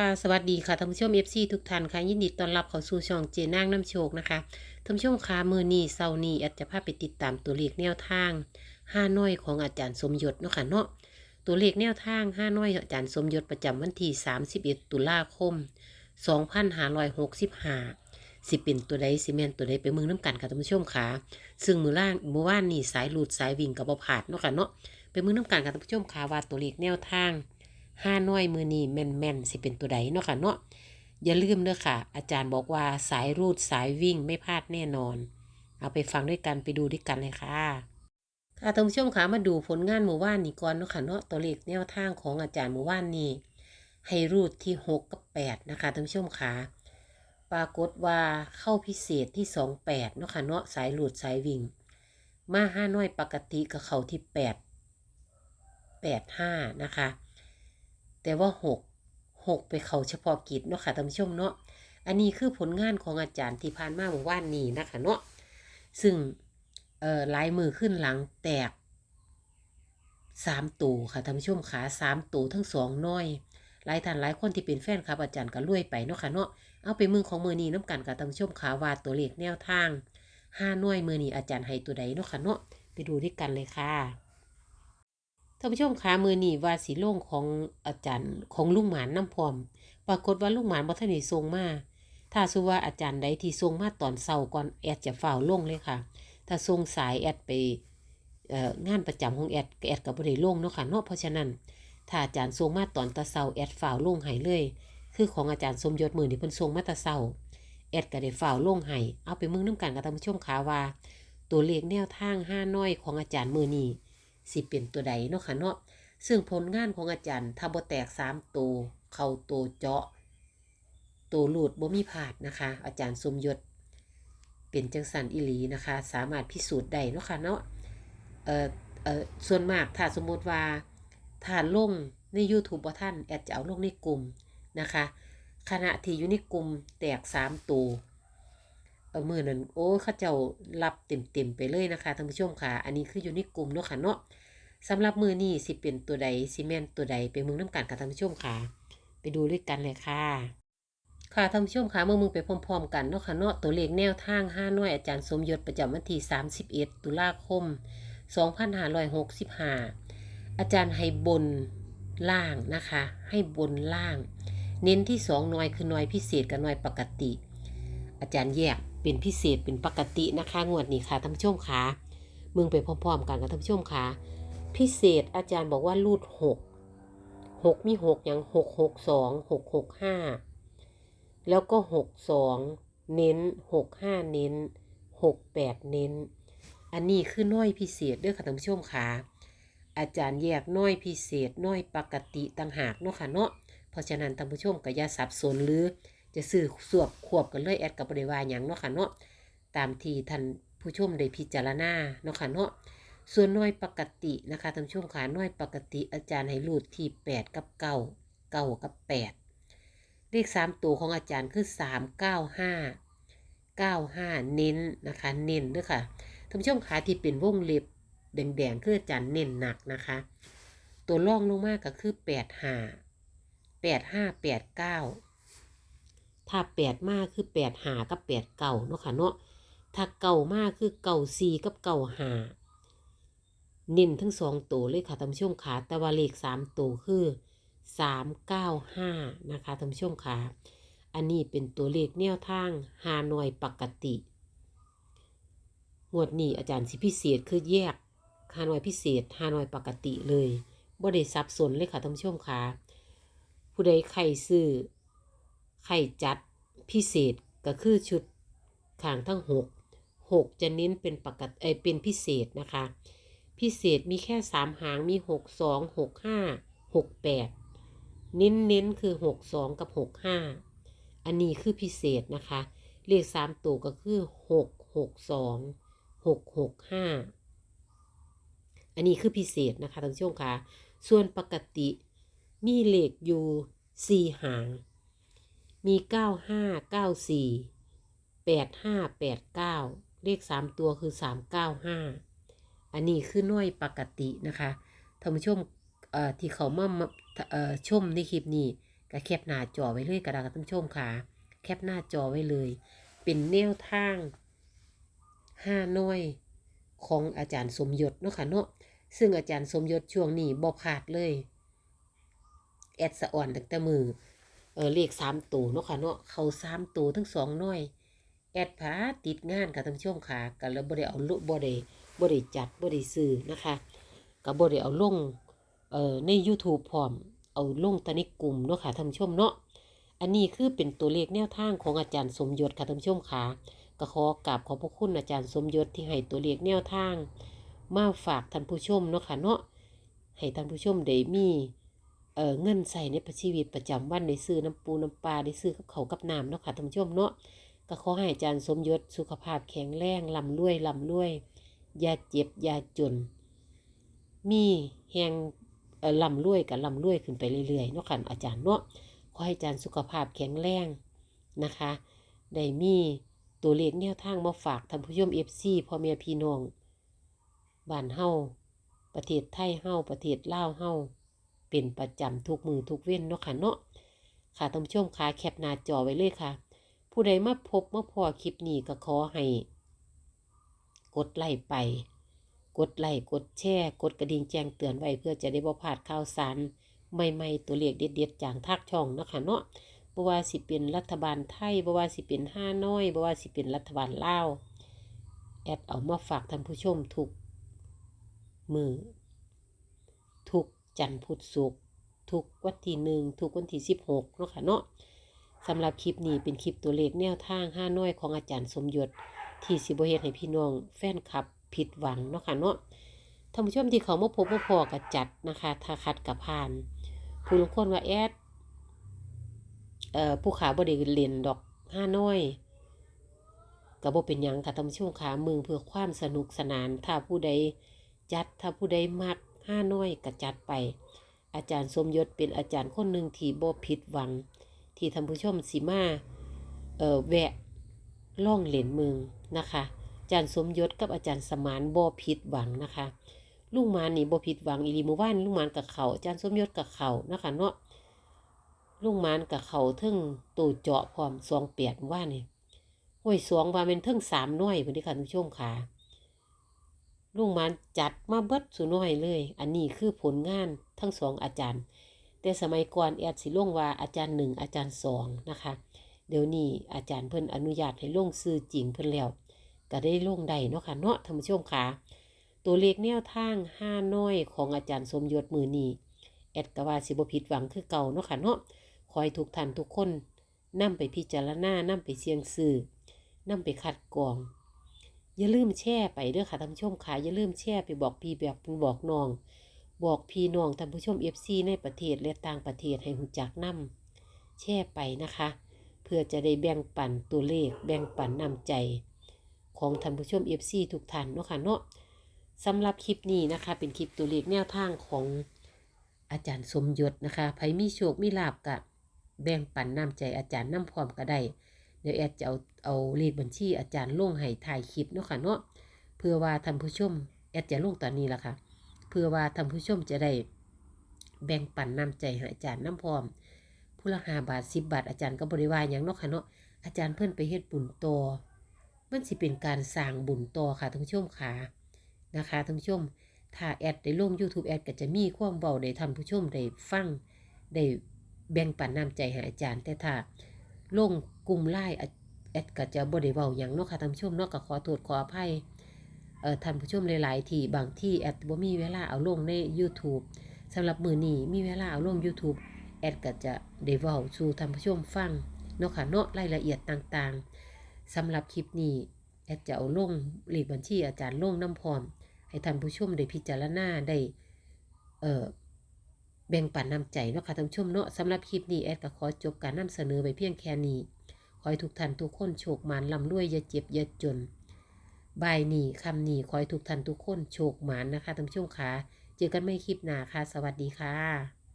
ค่ะสวัสดีค่ะท่านผู้ชม FC ทุกท่านค่ะยินดีต้อนรับเข้าสู่ช่องเจนางน้ำโชคนะคะท่านผู้ชมค่ะมือนี้เสานี้อาจจะพาไปติดตามตัวเลขแนวทางห้าน้อยของอาจารย์สมยศเนาะค่ะเนาะตัวเลขแนวทางห้าน้อยอาจารย์สมยศประจำวันที่31 ตุลาคม 2565 สิเป็นตัวใดสิแมนตัวใดไปมือน้ำกันค่ะท่านผู้ชมค่ะซึ่งมือล่างเมื่อวานนี่สายหลุดสายวิ่งกับบผาดเนาะค่ะเนาะไปมือน้ำกันค่ะท่านผู้ชมค่ะว่าตัวเลขแนวทาง ห้าน้อยมือนี้แม่นแม่นสิเป็นตัวใดเนาะค่ะเนาะอย่าลืมเด้อค่ะ อาจารย์บอกว่าสายรูดสายวิ่งไม่พลาดแน่นอน เอาไปฟังด้วยกันไปดูด้วยกันเลยค่ะค่ะท่านผู้ชมคะมาดูผลงานหมู่ว่านนี่ก่อนเนาะค่ะเนาะตัวเลขแนวทางของอาจารย์หมู่ว่านนี่ให้รูดที่หกกับแปดนะคะท่านผู้ชมค่ะปรากฏว่าเข้าพิเศษที่สองแปดเนาะค่ะเนาะสายรูดสายวิ่ง มาห้าน้อยปกติกับเขาที่แปดแปดห้านะคะ แต่ว่าหกหกไปเขาเฉพาะกิจเนาะค่ะท่านผู้ชมเนาะอันนี้คือผลงานของอาจารย์ที่ผ่านมาเมื่อวานนี้นะคะเนาะซึ่งเอ่อลายมือขึ้นหลังแตกสามตูค่ะท่านผู้ชมขาสามตูทั้งสองน้อยหลายท่านหลายคนที่เป็นแฟนครับอาจารย์ก็รวยไปเนาะค่ะเนาะเอาไปมือของมือนี้น้ำกันกับท่านผู้ชมขาว่าตัวเลขแนวทางห้าน้อยมือนี้อาจารย์ให้ตัวใดเนาะค่ะเนาะไปดูด้วยกันเลยค่ะ ท่านผู้ชมคะมือนี่ว่าสีโล่งของอาจารย์ของลุงหมานน้ำพรอม ปรากฏว่าลุงหมานบ่ทันได้ส่งมาถ้าสุว่าอาจารย์ใดที่ส่งมาตอนเช้าก่อนแอดจะฝ่าวลงเลยค่ะ ถ้าส่งสายแอดไปงานประจำของแอดแอดก็บ่ได้ลงเนาะค่ะเนาะเพราะฉะนั้น ถ้าอาจารย์ส่งมาตอนตะเช้าแอดฝ่าวลงให้เลย คือของอาจารย์สมยศมือที่เพิ่นส่งมาตะเช้าแอดก็ได้ฝ่าวลงให้เอาไปมึงน้ำกันกับท่านผู้ชมค่ะว่า ตัวเลขแนวทางห้าน้อยของอาจารย์มือนี้ สิเป็นตัวใดเนาะค่ะเนาะซึ่งผลงานของอาจารย์ถ้าบ่แตกสามตัวเข้าตัวเจาะตัวหลุดบ่มีพลาดนะคะ อาจารย์สมยศ เป็นจังสันอิลีนะคะ สามารถพิสูจน์ได้เนาะค่ะเนาะเอ่อเอ่อส่วนมากถ้าสมมติว่าถ้าลงใน YouTube บ่ท่านแอดจะเอาลงในกลุ่มนะคะขณะที่อยู่ในกลุ่มแตกสามตัวเมือนั้นโอ้เขาเจ้ารับเต็มๆไปเลยนะคะท่านผู้ชมค่ะ อันนี้คืออยู่ในกลุ่มเนาะค่ะเนาะ สำหรับมือนี่สิเป็นตัวใดสิแมนตัวใดไปมึงน้ำกันกับท่านผู้ชมค่ะ ไปดูด้วยกันเลยค่ะ ค่ะท่านผู้ชมค่ะเมื่อมึงไปพร้อมๆ กันเนาะค่ะเนาะตัวเลขแนวทางห้าหน่วยอาจารย์สมยศประจำวันที่31 ตุลาคม 2565 อาจารย์ให้บนล่างนะคะ ให้บนล่าง เน้นที่สองหน่วยคือหน่วยพิเศษกับหน่วยปกติ อาจารย์แยกเป็นพิเศษเป็นปกตินะคะงวดนี้ค่ะท่านผู้ชมค่ะมึงไปพร้อมๆ กันกับท่านผู้ชมค่ะ พิเศษอาจารย์บอกว่ารูดหกหกมีหกอย่างหกหกสองหกหกห้าแล้วก็หกสองเน้นหกห้าเน้นหกแปดเน้น อันนี้คือน้อยพิเศษเด้วยค่ะท่านผู้ชมค่ะอาจารย์แยกน้อยพิเศษน้อยปกติต่างหากเนาะค่ะเนาะเพราะฉะนั้นท่านผู้ชมก็อย่าสับสนหรือจะซื้อสวบควบกันเลยแอดกับบริวารอย่างเนาะค่ะเนาะตามที่ท่านผู้ชมได้พิจารณาเนาะค่ะเนาะ ส่วนน่วยปกตินะคะท่านชมค่ะหน่วยปกติอาจารย์ให้รูดที่ 8 กับ 9 9 กับ 8 เลข 3 ตัวของอาจารย์คือ 3 9 5 9 5 เน้นนะคะเน้นด้วยค่ะท่านผู้ชมค่ะที่เป็นวงเล็บแดงๆคืออาจารย์เน้นหนักนะคะ ตัวล่องลงมากก็คือ 8 5 8 5 8 9 ถ้า 8 มากคือ8 5กับ8 9เนาะค่ะเนาะถ้าเก่ามากคือเก่า4กับเก่า5 เน้นทั้งสองตัวเลยค่ะท่านผู้ชมค่ะแต่ว่าเลขสามตัวคือสามเก้าห้านะคะท่านผู้ชมค่ะอันนี้เป็นตัวเลขแนวทางฮานอยปกติงวดนี้อาจารย์สิพิเศษคือแยกฮานอยพิเศษฮานอยปกติเลยบ่ได้ซับซ้อนเลยค่ะท่านผู้ชมค่ะผู้ใดใครซื้อใครจัดพิเศษก็คือชุดขางทั้งหกหกจะเน้นเป็นปกติเป็นพิเศษนะคะ พิเศษมีแค่สามหางมีหกสองหกห้าหกแปดเน้นเน้นคือหกสองกับหกห้าอันนี้คือพิเศษนะคะ เลขสามตัวก็คือหกหกสองหกหกห้าอันนี้คือพิเศษนะคะท่านผู้ชมค่ะ ส่วนปกติมีเลขอยู่สี่หาง มีเก้าห้าเก้าสี่แปดห้าแปดเก้าเลขสามตัวคือสามเก้าห้า อันนี้คือน่วยปกตินะคะท่านผู้ชมที่เขามามาเอ่อชมในคลิปนี้ก็แคปหน้าจอไว้เลยก็ได้ค่ะท่านผู้ชมค่ะ แคปหน้าจอไว้เลย เป็นแนวทางห้าน้อยของอาจารย์สมยศเนาะค่ะเนาะซึ่งอาจารย์สมยศช่วงนี้บ่พลาดเลยแอดสะอ่อนตั้งแต่มือเออเลขสามตัวเนาะค่ะเนาะเขาสามตัวทั้งสองน้อย แอดพาติดงานค่ะท่านผู้ชมค่ะกันแล้วบ่ได้เอาลุบ่ได้ บ่ได้จัดบ่ได้ซื้อนะคะก็บ่ได้เอาลงเอ่อใน YouTube พร้อมเอาลงตะในกลุ่มเนาะค่ะท่านผู้ชมเนาะอันนี้คือเป็นตัวเลขแนวทางของอาจารย์สมยศค่ะท่านผู้ชมค่ะก็ขอกราบขอบพระคุณอาจารย์สมยศที่ให้ตัวเลขแนวทาง มาฝากท่านผู้ชมเนาะค่ะเนาะให้ท่านผู้ชมได้มีเอ่อเงินใส่ในชีวิตประจำวันได้ซื้อน้ำปูน้ำปลาได้ซื้อกับเขากับน้ำเนาะค่ะท่านผู้ชมเนาะก็ขอให้อาจารย์สมยศสุขภาพแข็งแรงลำรวยลำรวย อย่าเจ็บอย่าจน มีแหงเอ่อลำรวยกับลำรวยขึ้นไปเรื่อยๆเนาะค่ะอาจารย์เนาะขอให้อาจารย์สุขภาพแข็งแรงนะคะได้มีตัวเลขแนวทางมาฝากท่านผู้ชมเอฟซีพ่อแม่พี่น้องบ้านเฮาประเทศไทยเฮาประเทศลาวเฮาเป็นประจำทุกมือทุกเว้นเนาะค่ะเนาะค่ะท่านผู้ชมค่ะแคปหน้าจอไว้เลยค่ะ ผู้ใดมาพบมาพอคลิปนี้ก็ขอให้ กดไลค์ไป กดไลค์กดแชร์กดกระดิ่งแจ้งเตือนไว้เพื่อจะได้บ่พลาดข่าวสารใหม่ๆตัวเลขเด็ดๆจากทากช่องนะคะเนาะบ่ว่าสิเป็นรัฐบาลไทยบ่ว่าสิเป็นห้าน้อยบ่ว่าสิเป็นรัฐบาลลาวแอดเอามาฝากท่านผู้ชมทุกมือทุกจันทร์พุธศุกร์ทุกวันที่หนึ่งทุกวันที่สิบหกเนาะค่ะเนาะสำหรับคลิปนี้เป็นคลิปตัวเลขแนวทางห้าน้อยของอาจารย์สมยศ ที่สิบเฮ็ดให้พี่น้องแฟนคลับผิดหวังเนาะค่ะเนาะท่านผู้ชมที่เขามาพบมาพอกับจัดนะคะถ้าคัดกับผ่าน ผู้ลงคนว่าแอดเอ่อผู้ขาบ่ได้เล่นดอกห้าน้อยก็บ่เป็นยังค่ะท่านผู้ชมขาเมืองเพื่อความสนุกสนาน ถ้าผู้ใดจัดถ้าผู้ใดมักห้าน้อยก็จัดไป อาจารย์สมยศเป็นอาจารย์คนหนึ่งที่บ่ผิดหวัง ที่ท่านผู้ชมสิมาเอ่อแวะล่องเหรียญเมือง นะคะอาจารย์สมยศกับอาจารย์สมานบ่ผิดหวังนะคะลุงมานนี่บ่ผิดหวังอีลีมู่บ้านลุงมานกับเขาอาจารย์สมยศกับเขานะคะเนาะลุงมานกับเขาทึ่งตูเจาะพร้อมสองเปียดว่านี่โอ้ยสองว่าเป็นทึ่งสามน้อยพุ่นที่ค่ะท่านผู้ชมค่ะลุงมันจัดมาเบิดสุน้อยเลย อันนี้คือผลงานทั้งสองอาจารย์ แต่สมัยก่อนแอดสิลงว่าอาจารย์หนึ่งอาจารย์สองนะคะ เดี๋ยวนี้อาจารย์เพิ่นอนุญาตให้ลงซื้อจริงเพิ่นแล้วก็ได้ลงได้เนาะค่ะเนาะท่านผู้ชมค่ะ ตัวเลขแนวทางห้าน้อยของอาจารย์สมยศมือนีแอดกว่าสิบผิดหวังคือเก่าเนาะค่ะเนาะคอยทุกท่านทุกคนนำไปพิจารณานำไปเสียงซื้อนำไปคัดกรอง อย่าลืมแชร์ไปเด้อค่ะท่านผู้ชมค่ะอย่าลืมแชร์ไปบอกพี่แบบบอกน้อง บอกพี่น้องท่านผู้ชม FC ในประเทศและต่างประเทศให้หูจักนำแชร์ไปนะคะ เพื่อจะได้แบ่งปันตัวเลข แบ่งปันนำใจ ของท่านผู้ชม FC ทุกท่านเนาะค่ะเนาะสำหรับคลิปนี้นะคะ เป็นคลิปตัวเลขแนวทางของอาจารย์สมยศนะคะไผมีโชคมีลาบกะแบ่งปันนำใจอาจารย์น้ำพร้อมก็ได้เดี๋ยวแอดจะเอาเอาเลขบัญชีอาจารย์ลงให้ถ่ายคลิปเนาะค่ะเนาะเพื่อว่าท่านผู้ชมแอดจะลงตอนนี้ละค่ะ เพื่อว่าท่านผู้ชมจะได้แบ่งปันนำใจให้อาจารย์น้ำพร้อม ผู้ละหาบาทสิบบาทอาจารย์ก็บริวารอย่างนาะค่ะเนาะอาจารย์เพิ่อนไปเฮ็ดบุญต่อมันสิเป็นการสร้างบุญต่อค่ะท่านผู้ชมค่ะนะคะท่านผู้ชม ถ้าแอดได้ลง YouTube แอดก็จะมีความเบาได้ท่านผู้ชมได้ฟังได้แบ่งปันน้ำใจให้อาจารย์ แต่ถ้าลงกลุ่มไล่แอดก็จะบ่ได้เว้าหยังนาะค่ะท่านผู้ชมนาะก็ขอโทษขออภัยเอ่อท่านผู้ชมหลายๆที่บางที่แอดบ่มีเวลาเอาลงใน YouTube สำหรับมือนี้มีเวลาเอาลง YouTube ดก็จะได้เว้าสู่ท่านผู้ชมฟังเนาะค่ะเนาะรายละเอียดต่างๆสำหรับคลิปนี้แอดจะเอาลงเลขบัญชีอาจารย์ลงน้ำพร้อม ให้ท่านผู้ชมได้พิจารณาได้เอ่อแบ่งปันน้ำใจเนาะค่ะท่านผู้ชมเนาะสำหรับคลิปนี้แอดก็ขอจบการนำเสนอไปเพียงแค่นี้ขอให้ทุกท่านทุกคนโชคหมานลำรวยอย่าเจ็บอย่าจนบายนี้คำนี้ขอให้ทุกท่านทุกคนโชคหมานนะคะท่านผู้ชมค่ะเจอกันไม่คลิปหน้าค่ะ สวัสดีค่ะ